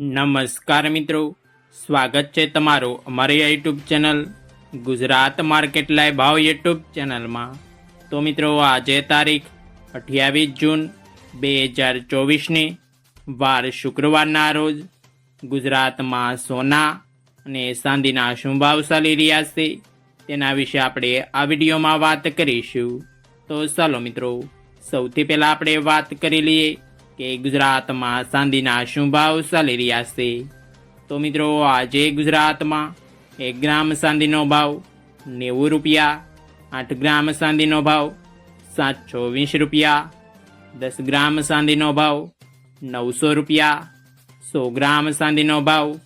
નમસ્કાર મિત્રો. સ્વાગત છે તમારું અમારી YouTube channel Gujarat market live ભાવ યુટ્યુબ ચેનલમાં. તો મિત્રો, આજે તારીખ અઠ્યાવીસ જૂન બે હજાર ચોવીસની વાર શુક્રવારના રોજ ગુજરાતમાં સોના અને ચાંદીના શું ભાવ ચાલી રહ્યા છે તેના વિશે આપણે આ વિડીયોમાં વાત કરીશું. તો ચાલો મિત્રો, સૌથી પહેલાં આપણે વાત કરી લઈએ કે ગુજરાતમાં ચાંદીના શું ભાવ ચાલી રહ્યા છે? તો મિત્રો, આજે ગુજરાતમાં એક ગ્રામ ચાંદીનો ભાવ નેવું રૂપિયા, આઠ ગ્રામ ચાંદીનો ભાવ સાતસો વીસ રૂપિયા, દસ ગ્રામ ચાંદીનો ભાવ નવસો રૂપિયા, સો ગ્રામ ચાંદીનો ભાવ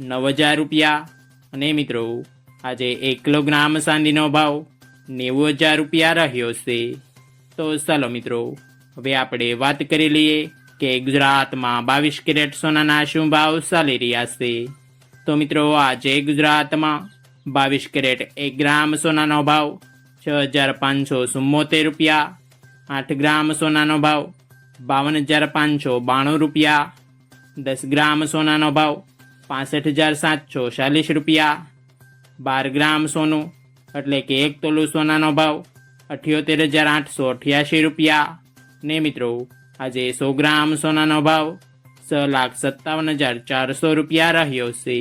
નવ હજાર રૂપિયા. અને મિત્રો, આજે એક કિલોગ્રામ ચાંદીનો ભાવ નેવું હજાર રૂપિયા રહ્યો છે. તો ચાલો મિત્રો, હવે આપણે વાત કરી લઈએ કે ગુજરાતમાં બાવીસ કેરેટ સોનાના શું ભાવ ચાલી રહ્યા છે? તો મિત્રો, આજે ગુજરાતમાં બાવીસ કેરેટ એક ગ્રામ સોનાનો ભાવ છ હજાર પાંચસો ચુમ્મોતેર રૂપિયા, આઠ ગ્રામ સોનાનો ભાવ બાવન હજાર પાંચસો બાણું રૂપિયા, દસ ગ્રામ સોનાનો ભાવ પાસઠ હજાર સાતસો ચાલીસ રૂપિયા, બાર ગ્રામ સોનું એટલે કે એક તોલું સોનાનો ભાવ અઠ્યોતેર હજાર આઠસો અઠ્યાસી રૂપિયા. ને મિત્રો આજે સો ગ્રામ સોનાનો ભાવ છ લાખ સત્તાવન હજાર ચારસો રૂપિયા રહ્યો છે.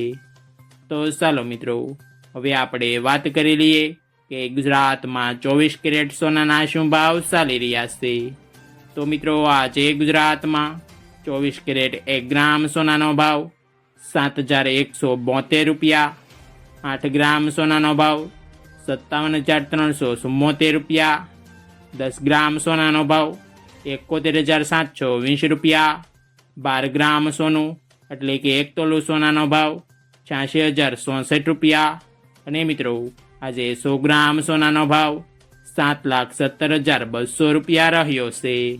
તો ચાલો મિત્રો, હવે આપણે વાત કરી લઈએ કે ગુજરાતમાં ચોવીસ કેરેટ સોનાના શું ભાવ ચાલી રહ્યા છે. તો મિત્રો, આજે ગુજરાતમાં ચોવીસ કેરેટ એક ગ્રામ સોનાનો ભાવ, સાત હજાર એકસો બોતેર રૂપિયા. આઠ ગ્રામ સોનાનો ભાવ, સત્તાવન હજાર ત્રણસો ચુમ્મોતેર રૂપિયા. દસ ગ્રામ સોનાનો ભાવ એકોતેર હજાર સાતસો વીસ રૂપિયા. બાર ગ્રામ સોનું, એટલે કે એક તોલું સોનાનો ભાવ છ્યાસી હજાર ચોસઠ રૂપિયા. અને મિત્રો, આજે સો ગ્રામ સોનાનો ભાવ સાત લાખ સત્તર હજાર બસો રૂપિયા રહ્યો છે.